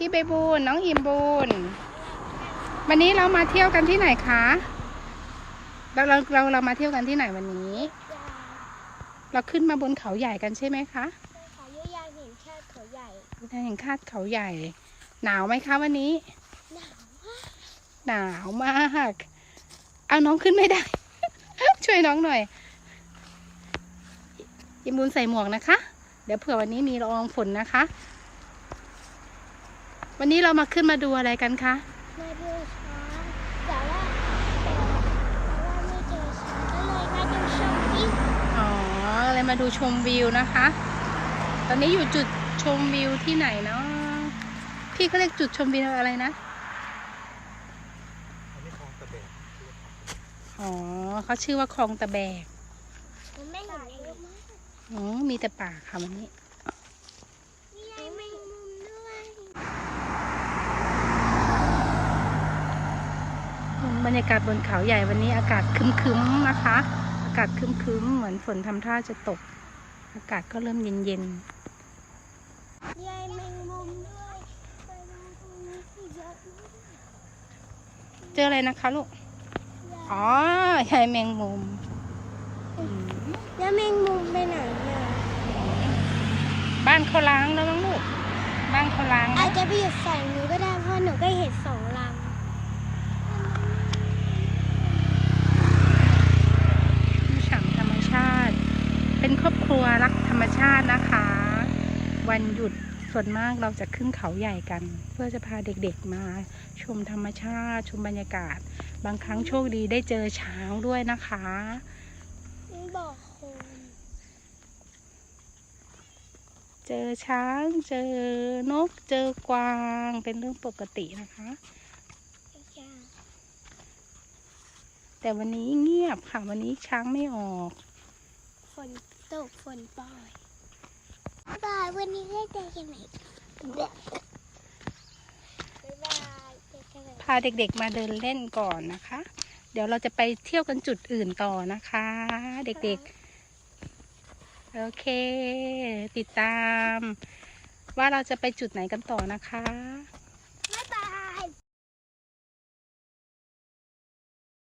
พี่ใบบูนน้องอิมบูนวันนี้เรามาเที่ยวกันที่ไหนคะเราเราเราเรามาเที่ยวกันที่ไหนวันนี้ เราขึ้นมาบนเขาใหญ่กันใช่ไหมคะขอยุยางเห็นแค่เขาใหญ่ทางแห่งคาดเขาใหญ่ หนาวไหมคะวันนี้ หนาวมากหนาวมากเอาน้องขึ้นไม่ได้ ช่วยน้องหน่อยยิมบุญใส่หมวกนะคะ เดี๋ยวเผื่อวันนี้มีละอองฝนนะคะ วันนี้เรามาขึ้นมาดูอะไรกันคะ มาดูช้างแต่ว่าแต่ว่าไม่เจอช้างก็เลยมาดูชมวิวอ๋ออะไรมาดูชมวิวนะคะ ตอนนี้อยู่จุดชมวิวที่ไหนเนาะพี่เขาเรียกจุดชมวิวอะไรนะอันนี้คลองตะเบกอ๋อเขาชื่อว่าคลองตะแบกมันไม่เห็นเยอะมากอ๋อมีแต่ป่าค่ะวันนี้ มีไอ้แมงมุมด้วย บรรยากาศบนเขาใหญ่วันนี้อากาศครึ้มๆนะคะ อากาศครึ้มๆเหมือนฝนทำท่าจะตก อากาศก็เริ่มเย็นมีไอ้แมงมุมด้วยแมงมุมตรงนี้คือเยอะมากๆเจออะไรนะคะลูก อ๋อใช่แมงมุมอืมแล้วแมงมุมไปไหนอะบ้านเขาล้างแล้วมั้งลูก บ้านเขาล้างอาแล้วจจะไปอยู่ฝั่งนู้นก็ได้เพราะหนูก็เห็นสองลำ ที่ฉ่ำธรรมชาติ เป็นครอบครัวรักธรรม ชาตินะคะ วันหยุดส่วนมากเราจะขึ้นเขาใหญ่กัน เพื่อจะพาเด็กๆมา ชมธรรมชาติ ชมบรรยากาศ บางครั้งโชคดีได้เจอช้างด้วยนะคะบอกคนเจอช้างเจอนกเจอกวางเป็นเรื่องปกตินะคะแต่วันนี้เงียบค่ะ วันนี้ช้างไม่ออก ฝนตกฝนปล่อย วันนี้ก็เจอกันใหม่พาเด็กๆมาเดินเล่นก่อนนะคะ เดี๋ยวเราจะไปเที่ยวกันจุดอื่นต่อนะคะ เด็กๆ โอเค ติดตาม ว่าเราจะไปจุดไหนกันต่อนะคะ